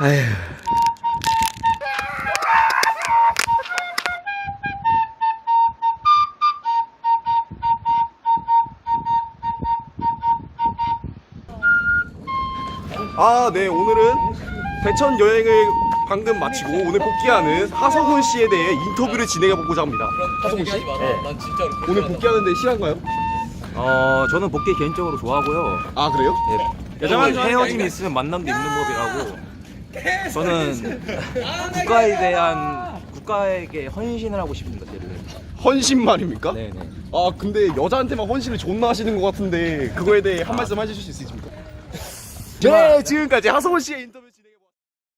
아휴. 아, 네, 오늘은 대천 여행을 방금 마치고 오늘 복귀하는 하성훈 씨에 대해 인터뷰를 진행해 보고자 합니다. 하성훈 씨? 난 진짜로. 오늘 복귀하는데 실한가요? 어 저는 복귀 개인적으로 좋아하고요. 아, 그래요? 네. 여자만 헤어짐이 있으면 만남도 있는 법이라고. 저는 국가에 대한 국가에게 헌신을 하고 싶습니다. 저는. 헌신 말입니까? 네네. 아, 근데 여자한테만 헌신을 존나 하시는 것 같은데 그거에 대해 한 말씀 해주실 수 있습니까? 네, 지금까지 하성훈 씨의 인터뷰.